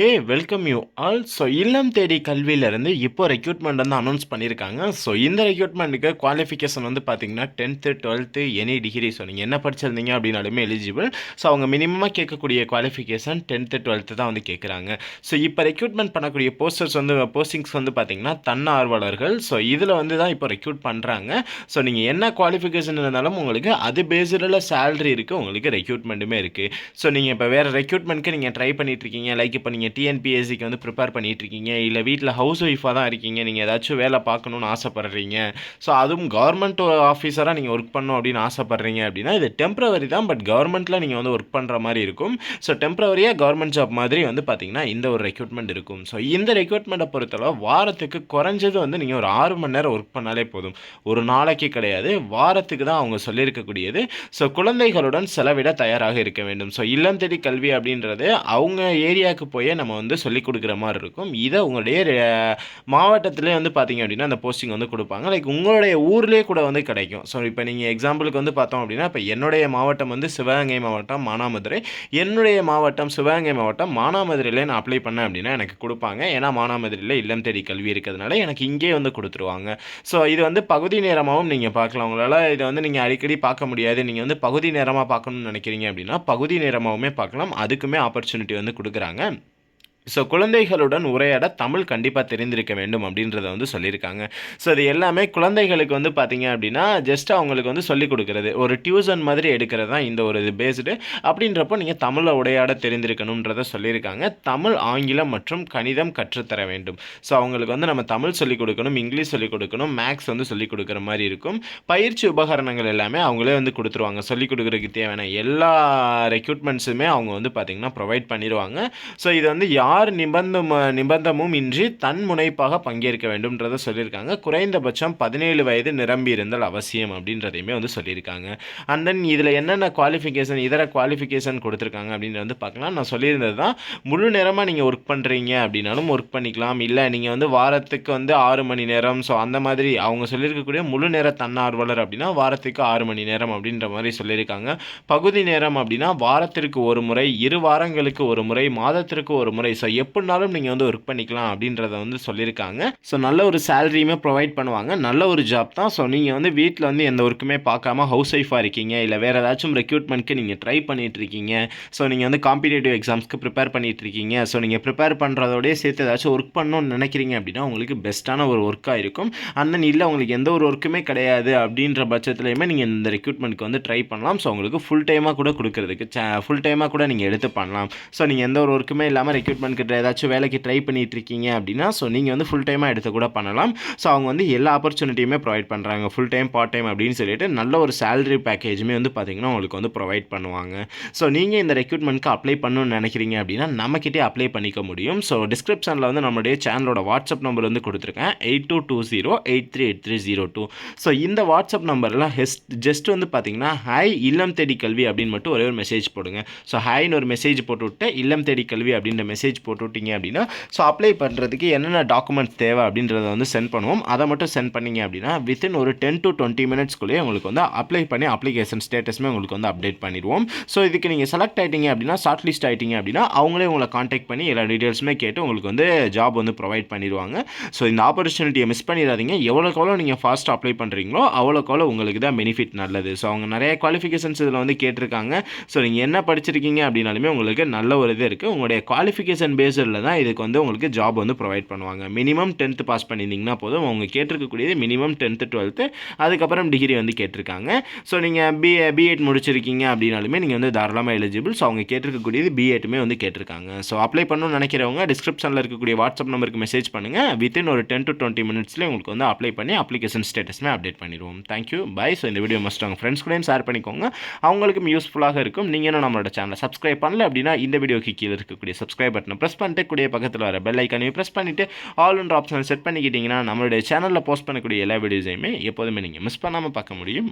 Hey welcome you all so இல்லம் தேடி கல்வியிலேருந்து இப்போ ரெக்யூட்மெண்ட் வந்து அனௌன்ஸ் பண்ணியிருக்காங்க ஸோ இந்த ரெக்யூட்மெண்ட்டுக்கு குவாலிஃபிகேஷன் வந்து பார்த்தீங்கன்னா tenth twelfth any degree so நீங்கள் என்ன படிச்சிருந்தீங்க அப்படின்னாலுமே எலிஜிபிள் ஸோ அவங்க மினிமமாக கேட்கக்கூடிய குவாலிஃபிகேஷன் டென்த்து டுவெல்த்து தான் வந்து கேட்குறாங்க ஸோ இப்போ ரெக்யூட்மெண்ட் பண்ணக்கூடிய போஸ்டர்ஸ் வந்து போஸ்டிங்ஸ் வந்து பார்த்தீங்கன்னா தன்னார்வலர்கள். ஸோ இதில் வந்து தான் இப்போ ரெக்யூட் பண்ணுறாங்க ஸோ நீங்கள் என்ன குவாலிஃபிகேஷன் இருந்தாலும் உங்களுக்கு அது பேஸ்டில் சேலரி இருக்குது உங்களுக்கு ரெக்யூட்மெண்ட்டுமே இருக்குது ஸோ நீங்கள் இப்போ வேறு ரெக்யூட்மெண்ட்க்கு நீங்கள் ட்ரை பண்ணிகிட்ருக்கீங்க இருக்கீங்க. லைக் இப்போ நீங்கள் டிஎன்பிஎஸ்சிக்கு வந்து ப்ரிப்பேர் பண்ணிகிட்ருக்கீங்க இருக்கீங்க இல்லை வீட்டில் ஹவுஸ் ஒய்ஃபாக தான் இருக்கீங்க. நீங்கள் ஏதாச்சும் வேலை பார்க்கணுன்னு ஆசைப்பட்றீங்க. ஸோ அதுவும் கவர்மெண்ட் ஆஃபீஸராக நீங்கள் ஒர்க் பண்ணணும் அப்படின்னு ஆசைப்பட்றீங்க அப்படின்னா இது டெம்ப்ரவரி தான் பட் கவர்மெண்ட்டில் நீங்கள் வந்து ஒர்க் பண்ணுற மாதிரி இருக்கும். ஸோ டெம்ப்ரவரியாக கவர்மெண்ட் ஜாப் மாதிரி வந்து பார்த்தீங்கன்னா இந்த ஒரு ரெக்யூட்மெண்ட் இருக்கும். ஸோ இந்த ரெக்யூட்மெண்ட்டை பொறுத்தளவு வாரத்துக்கு குறைஞ்சது வந்து நீங்கள் ஒரு ஆறு மணி நேரம் ஒர்க் பண்ணாலே போதும். ஒரு நாளைக்கு கிடையாது. வாரத்துக்கு தான் அவங்க சொல்லியிருக்கக்கூடியது. ஸோ குழந்தைகளுடன் செலவிட தயாராக இருக்க வேண்டும். ஸோ இல்லம் தேடி கல்வி அப்படின்றது அவங்க ஏரியாவுக்கு போய் நம்ம வந்து சொல்லிக் கொடுக்குற மாதிரி இருக்கும். இதை உங்களுடைய மாவட்டத்திலே வந்து பார்த்தீங்க அப்படின்னா அந்த போஸ்டிங் வந்து கொடுப்பாங்க. லைக் உங்களுடைய ஊர்லேயே கூட வந்து கிடைக்கும். ஸோ இப்போ நீங்கள் எக்ஸாம்பிளுக்கு வந்து பார்த்தோம் அப்படின்னா இப்போ என்னுடைய மாவட்டம் வந்து சிவகங்கை மாவட்டம் மானாமதுரை. என்னுடைய மாவட்டம் சிவகங்கை மாவட்டம் மானாமதுரையில் நான் அப்ளை பண்ணேன் அப்படின்னா எனக்கு கொடுப்பாங்க. ஏன்னா மானாமதுரையில் இல்லம் தேடி கல்வி இருக்கிறதுனால எனக்கு இங்கே வந்து கொடுத்துருவாங்க. ஸோ இது வந்து பகுதி நேரமாகவும் நீங்கள் பார்க்கலாம். உங்களால் இதை வந்து நீங்கள் அடிக்கடி பார்க்க முடியாது. நீங்கள் வந்து பகுதி நேரமாக பார்க்கணும்னு நினைக்கிறீங்க அப்படின்னா பகுதி நேரமாகவுமே பார்க்கலாம். அதுக்குமே ஆப்பர்ச்சுனிட்டி வந்து கொடுக்குறாங்க. ஸோ குழந்தைகளுடன் உரையாட தமிழ் கண்டிப்பாக தெரிந்திருக்க வேண்டும் அப்படின்றத வந்து சொல்லியிருக்காங்க. ஸோ இது எல்லாமே குழந்தைகளுக்கு வந்து பார்த்தீங்க அப்படின்னா ஜஸ்ட் அவங்களுக்கு வந்து சொல்லிக் கொடுக்குறது. ஒரு டியூசன் மாதிரி எடுக்கிறது தான் இந்த ஒரு இது பேஸ்டு அப்படின்றப்போ நீங்கள் தமிழை உரையாட தெரிந்திருக்கணுன்றத சொல்லியிருக்காங்க. தமிழ் ஆங்கிலம் மற்றும் கணிதம் கற்றுத்தர வேண்டும். ஸோ அவங்களுக்கு வந்து நம்ம தமிழ் சொல்லிக் கொடுக்கணும் இங்கிலீஷ் சொல்லிக் கொடுக்கணும் மேக்ஸ் வந்து சொல்லிக் கொடுக்குற மாதிரி இருக்கும். பயிற்சி உபகரணங்கள் எல்லாமே அவங்களே வந்து கொடுத்துருவாங்க. சொல்லிக் கொடுக்குறதுக்கு தேவையான எல்லா ரெக்யூட்மெண்ட்ஸுமே அவங்க வந்து பார்த்திங்கன்னா ப்ரொவைட் பண்ணிடுவாங்க ஸோ இது வந்து யார் நிபந்தம் நிபந்தமும் இன்றி தன் முனைப்பாக பங்கேற்க வேண்டும்ன்றத சொல்லியிருக்காங்க. குறைந்தபட்சம் பதினேழு வயது நிரம்பி இருந்தால் அவசியம் அப்படின்றதையுமே வந்து சொல்லியிருக்காங்க. அண்ட் தென் இதில் என்னென்ன குவாலிஃபிகேஷன் இதர குவாலிஃபிகேஷன் கொடுத்துருக்காங்க அப்படின்னு வந்து பார்க்கலாம். நான் சொல்லியிருந்தது தான் முழு நேரமாக நீங்கள் ஒர்க் பண்ணுறீங்க அப்படின்னாலும் ஒர்க் பண்ணிக்கலாம். இல்லை நீங்கள் வந்து வாரத்துக்கு வந்து ஆறு மணி நேரம் ஸோ அந்த மாதிரி அவங்க சொல்லியிருக்கக்கூடிய முழு நேர தன்னார்வலர் அப்படின்னா வாரத்துக்கு ஆறு மணி நேரம் அப்படின்ற மாதிரி சொல்லியிருக்காங்க. பகுதி நேரம் அப்படின்னா வாரத்திற்கு ஒரு முறை இரு வாரங்களுக்கு ஒரு முறை மாதத்திற்கு ஒரு முறை ஸோ எப்படினாலும் நீங்கள் வந்து ஒர்க் பண்ணிக்கலாம் அப்படின்றத வந்து சொல்லியிருக்காங்க. ஸோ நல்ல ஒரு சேலரியுமே ப்ரொவைட் பண்ணுவாங்க. நல்ல ஒரு ஜாப் தான். ஸோ நீங்கள் வந்து வீட்டில் வந்து எந்த ஒர்க்குமே பார்க்காம ஹவுஸ் ஒய்ஃபாக இருக்கீங்க. இல்லை வேறு ஏதாச்சும் ரெக்யூட்மெண்ட்க்கு நீங்கள் ட்ரை பண்ணிகிட்டு இருக்கீங்க ஸோ நீங்கள் வந்து காம்படிட்டிவ் எக்ஸாம்ஸ்க்கு ப்ரிப்பேர் பண்ணிட்டு இருக்கீங்க ஸோ நீங்கள் ப்ரிப்பேர் பண்ணுறதோடய சேர்த்து ஏதாச்சும் ஒர்க் பண்ணணும்னு நினைக்கிறீங்க அப்படின்னா உங்களுக்கு பெஸ்ட்டான ஒரு ஒர்க்காக இருக்கும். அண்ட் தென் இல்லை உங்களுக்கு எந்த ஒரு ஒர்க்குமே கிடையாது அப்படின்ற பட்சத்துலையுமே நீங்கள் இந்த ரெக்யூட்மெண்ட்க்கு வந்து ட்ரை பண்ணலாம். ஸோ உங்களுக்கு ஃபுல் டைமாக கூட கொடுக்கறதுக்கு ஃபுல் டைமாக கூட நீங்கள் எடுத்து பண்ணலாம். ஸோ நீங்கள் எந்த ஒரு ஒர்க்குமே இல்லாமல் ரெக்யூட்மெண்ட் கிட்ட ஏதாச்சும் வேலைக்கு ட்ரை பண்ணிட்டு இருக்கீங்க அப்படின்னா ஸோ நீங்கள் வந்து ஃபுல் டைமாக எடுத்து கூட பண்ணலாம். ஸோ அவங்க வந்து எல்லா ஆப்பர்ச்சுனிட்டியுமே ப்ரொவைட் பண்ணுறாங்க ஃபுல் டைம் பார்ட் டைம் அப்படின்னு சொல்லிட்டு நல்ல ஒரு சேலரி பேக்கேஜுமே வந்து பார்த்தீங்கன்னா உங்களுக்கு வந்து ப்ரொவைட் பண்ணுவாங்க. ஸோ நீங்கள் இந்த ரெக்யூட்மெண்ட்க்கு அப்ளை பண்ணணும்னு நினைக்கிறீங்க அப்படின்னா நம்மக்கிட்டே அப்ளை பண்ணிக்க முடியும். ஸோ டிஸ்கிரிப்ஷனில் வந்து நம்மளுடைய சேனலோட வாட்ஸ்அப் நம்பர் வந்து கொடுத்துருக்கேன். Eight two two zero eight three eight three zero two so இந்த வாட்ஸ்அப் நம்பரில் ஹெஸ்ட் ஜஸ்ட் வந்து பார்த்தீங்கன்னா ஹாய் இல்லம் தேடி கல்வி அப்படின்னு மட்டும் ஒரே ஒரு மெசேஜ் போடுங்க. ஸோ ஹாய்னு ஒரு மெசேஜ் போட்டு விட்டு இல்லம் தேடி கல்வி அப்படின்ற மெசேஜ் போட்டு விட்டீங்க அப்படின்னா ஸோ அப்ளை பண்ணுறதுக்கு என்னென்ன டாக்குமெண்ட்ஸ் தேவை அப்படின்றத வந்து சென்ட் பண்ணுவோம். அதை மட்டும் சென்ட் பண்ணிங்க அப்படின்னா வித்தின் ஒரு டென் டு டுவெண்ட்டி மினிட்ஸ்க்குள்ளேயே உங்களுக்கு வந்து அப்ளை பண்ணி அப்ளிகேஷன் ஸ்டேட்டஸுமே உங்களுக்கு வந்து அப்டேட் பண்ணிடுவோம். ஸோ இதுக்கு நீங்கள் செலக்ட் ஆகிட்டீங்க அப்படின்னா ஷார்ட் லிஸ்ட் ஆகிட்டீங்க அப்படின்னா அவங்களே உங்களை காண்டாக்ட் பண்ணி எல்லா டீட்டெயில்ஸுமே கேட்டு உங்களுக்கு வந்து ஜாப் வந்து ப்ரொவைட் பண்ணிடுவாங்க. ஸோ இந்த ஆப்பர்ச்சுனிட்டியை மிஸ் பண்ணிடாதீங்க. எவ்வளோக்கு எவ்வளோ நீங்கள் ஃபாஸ்ட்டாக அப்ளை பண்ணுறீங்களோ அவ்வளோக்கு எவ்வளோ உங்களுக்கு தான் பெனிஃபிட் நல்லது. ஸோ அவங்க நிறைய குவாலிஃபிகேஷன்ஸ் இதில் வந்து கேட்டிருக்காங்க. ஸோ நீங்கள் என்ன படிச்சிருக்கீங்க அப்படின்னாலுமே உங்களுக்கு நல்ல ஒரு இது இருக்குது உங்களுடைய குவாலிஃபிகேஷன் பேஸில் தான் இதுக்கு வந்து உங்களுக்கு ஜாப் வந்து ப்ரொவைட் பண்ணுவாங்க. மினிமம் டென்த்து பாஸ் பண்ணியிருந்தீங்கன்னா போதும். அவங்க கேட்டிருக்கக்கூடியது மினிமம் டென்த்து டுவெல்த்து அதுக்கப்புறம் டிகிரி வந்து கேட்டிருக்காங்க. ஸோ நீங்கள் பி பிஎட் முடிச்சிருக்கீங்க அப்படின்னாலுமே நீங்கள் வந்து தாராளமாக எலிஜிபிள் ஸோ அவங்க கேட்டிருக்கக்கூடியது பிஎட்டுமே வந்து கேட்டிருக்காங்க. ஸோ அப்ளை பண்ணணும்னு நினைக்கிறவங்க டிஸ்கிரிப்ஷனில் இருக்கக்கூடிய வாட்ஸ்அப் நம்பருக்கு மெசேஜ் பண்ணுங்கள் வித்தின் ஒரு டென் டு டுவெண்ட்டி மினிட்ஸ்லேயே உங்களுக்கு வந்து அப்ளை பண்ணி அப்ளிகேஷன் ஸ்டேட்டஸ்மே அப்டேட் பண்ணிடுவோம். தேங்க்யூ பை ஸோ இந்த வீடியோ மஸ்ட் அவங்க ஃப்ரெண்ட்ஸ் கூடயும் ஷேர் பண்ணிக்கோங்க. அவங்களுக்கும் யூஸ்ஃபுல்லாக இருக்கும். நீங்கள் இன்னும் நம்மளோட சேனலை சப்ஸ்கிரைப் பண்ணல அப்படின்னா இந்த வீடியோக்கு கீழே இருக்கக்கூடிய சப்ஸ்கிரைப் பட்டனை ப்ரெஸ் பண்ணிட்டு கூடிய பக்கத்தில் வர பெல் ஐக்கானையும் ப்ரெஸ் பண்ணிவிட்டு ஆல்ன்ற ஆப்ஷனை செட் பண்ணிக்கிட்டிங்கன்னா நம்மளுடைய சேனலில் போஸ்ட் பண்ணக்கூடிய எல்லா வீடியோஸையுமே எப்போதுமே நீங்கள் மிஸ் பண்ணாமல் பார்க்க முடியும்.